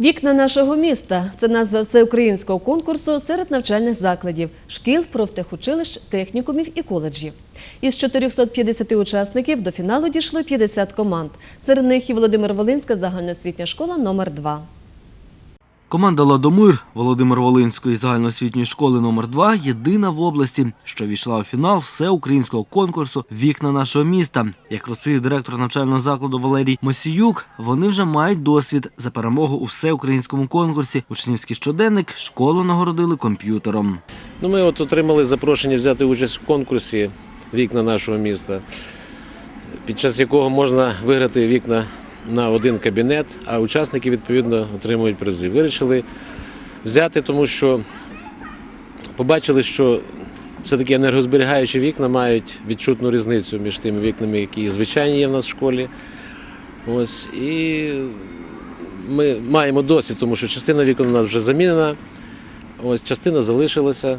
Вікна нашого міста це назва всеукраїнського конкурсу серед навчальних закладів, шкіл, профтехучилищ, технікумів і коледжів. Із 450 учасників до фіналу дійшло 50 команд. Серед них і Володимир Волинська загальноосвітня школа номер 2 Команда «Ладомир» Володимир Волинської загальноосвітньої школи номер 2 єдина в області, що війшла у фінал всеукраїнського конкурсу Вікна нашого міста. Як розповів директор навчального закладу Валерій Мосіюк, вони вже мають досвід за перемогу у всеукраїнському конкурсі. Учнівський щоденник школу нагородили комп'ютером. Ну, ми от отримали запрошення взяти участь в конкурсі вікна нашого міста, під час якого можна виграти вікна на один кабінет, а учасники відповідно отримують призи. Вирішили взяти, тому що побачили, що все-таки енергозберігаючі вікна мають відчутну різницю між тими вікнами, які звичайні є в нас в школі. Ось, і ми маємо досвід, тому що частина вікон у нас вже замінена. Ось частина залишилася.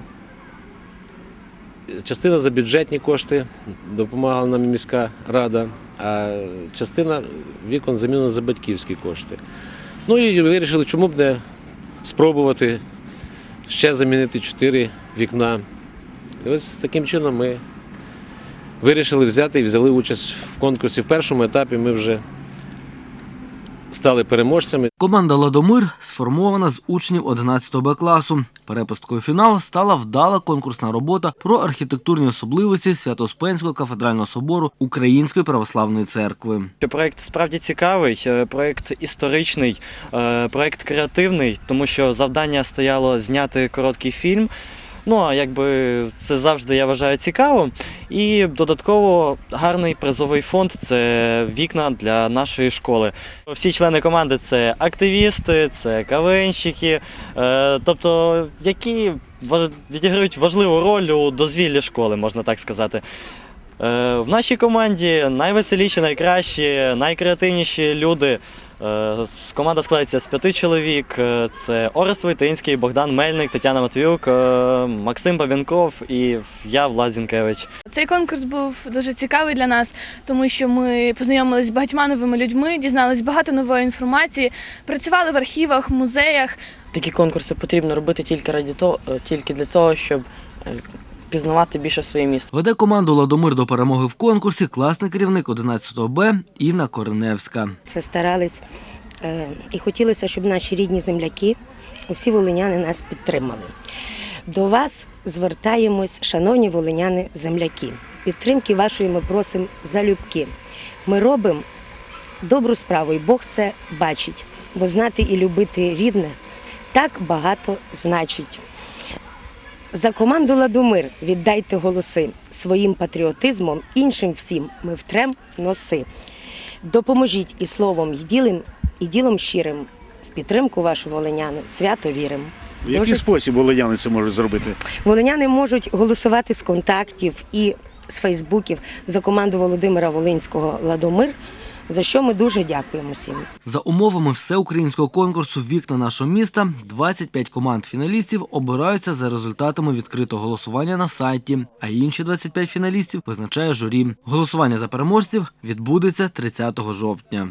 Частина за бюджетні кошти допомагала нам міська рада, а частина вікон замінена за батьківські кошти. Ну і вирішили, чому б не спробувати ще замінити чотири вікна. І ось таким чином ми вирішили взяти і взяли участь в конкурсі. В першому етапі ми вже стали переможцями. Команда «Ладомир» сформована з учнів 11 Б класу. Перепусткою фінал стала вдала конкурсна робота про архітектурні особливості Свято-Успенського кафедрального собору Української православної церкви. Що Проект справді цікавий, е, проект історичний, е, проект креативний, тому що завдання стояло зняти короткий фільм. Ну а якби це завжди я вважаю цікаво. І додатково гарний призовий фонд це вікна для нашої школи. Всі члени команди це активісти, це кавенщики, е, тобто які відіграють важливу роль у дозвіллі школи, можна так сказати. Е, В нашій команді найвеселіші, найкращі, найкреативніші люди. Е, Команда складається з п'яти чоловік. Е, Це Орест Войтинський, Богдан Мельник, Тетяна Матвіюк, е, Максим Бабінков і я, Влад Зінкевич. Цей конкурс був дуже цікавий для нас, тому що ми познайомилися з багатьма новими людьми, дізнались багато нової інформації, працювали в архівах, музеях. Такі конкурси потрібно робити тільки раді того, тільки для того, щоб пізнавати більше своє місто. Веде команду «Ладомир» до перемоги в конкурсі класний керівник 11 Б Інна Кореневська. Це старались е, і хотілося, щоб наші рідні земляки, усі волиняни нас підтримали. До вас звертаємось, шановні волиняни земляки. Підтримки вашої ми просимо залюбки. Ми робимо добру справу, і Бог це бачить, бо знати і любити рідне так багато значить. За команду Ладомир віддайте голоси своїм патріотизмом, іншим всім ми втрем носи. Допоможіть і словом, і ділом, і ділом щирим в підтримку вашу волиняни. Свято віримо. В який Дуже- спосіб волиняни це можуть зробити? Волиняни можуть голосувати з контактів і з Фейсбуків за команду Володимира Волинського Ладомир, за що ми дуже дякуємо всім. За умовами всеукраїнського конкурсу Вікна нашого міста 25 команд фіналістів обираються за результатами відкритого голосування на сайті, а інші 25 фіналістів визначає журі. Голосування за переможців відбудеться 30 жовтня.